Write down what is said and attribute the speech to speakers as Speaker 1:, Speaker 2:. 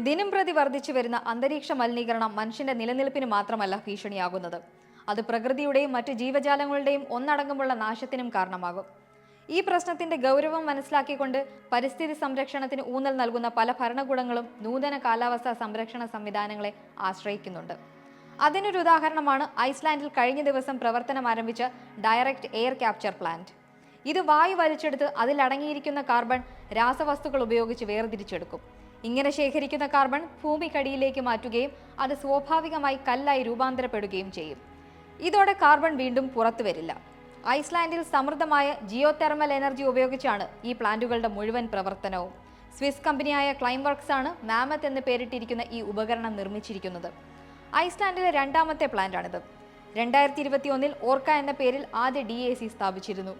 Speaker 1: ദിനം പ്രതി വർദ്ധിച്ചു വരുന്ന അന്തരീക്ഷ മലിനീകരണം മനുഷ്യന്റെ നിലനിൽപ്പിന് മാത്രമല്ല ഭീഷണിയാകുന്നത്. അത് പ്രകൃതിയുടെയും മറ്റ് ജീവജാലങ്ങളുടെയും ഒന്നടങ്കമുള്ള നാശത്തിനും കാരണമാകും. ഈ പ്രശ്നത്തിന്റെ ഗൗരവം മനസ്സിലാക്കിക്കൊണ്ട് പരിസ്ഥിതി സംരക്ഷണത്തിന് ഊന്നൽ നൽകുന്ന പല ഭരണകൂടങ്ങളും നൂതന കാലാവസ്ഥാ സംരക്ഷണ സംവിധാനങ്ങളെ ആശ്രയിക്കുന്നുണ്ട്. അതിനൊരു ഉദാഹരണമാണ് ഐസ്ലാൻഡിൽ കഴിഞ്ഞ ദിവസം പ്രവർത്തനം ആരംഭിച്ച ഡയറക്റ്റ് എയർ ക്യാപ്ചർ പ്ലാന്റ്. ഇത് വായു വലിച്ചെടുത്ത് അതിലടങ്ങിയിരിക്കുന്ന കാർബൺ രാസവസ്തുക്കൾ ഉപയോഗിച്ച് വേർതിരിച്ചെടുക്കും. ഇങ്ങനെ ശേഖരിക്കുന്ന കാർബൺ ഭൂമിക്കടിയിലേക്ക് മാറ്റുകയും അത് സ്വാഭാവികമായി കല്ലായി രൂപാന്തരപ്പെടുകയും ചെയ്യും ഇതോടെ കാർബൺ വീണ്ടും പുറത്തു വരില്ല ഐസ്ലാൻഡിൽ സമൃദ്ധമായ ജിയോ തെർമൽ എനർജി ഉപയോഗിച്ചാണ് ഈ പ്ലാന്റുകളുടെ മുഴുവൻ പ്രവർത്തനവും സ്വിസ് കമ്പനിയായ ക്ലൈംവർക്സ് ആണ് മാമത്ത് എന്ന് പേരിട്ടിരിക്കുന്ന ഈ ഉപകരണം നിർമ്മിച്ചിരിക്കുന്നത് ഐസ്ലാൻഡിലെ രണ്ടാമത്തെ പ്ലാന്റാണിത് രണ്ടായിരത്തി ഇരുപത്തി ഒന്നിൽ ഓർക്ക എന്ന പേരിൽ ആദ്യ ഡി സ്ഥാപിച്ചിരുന്നു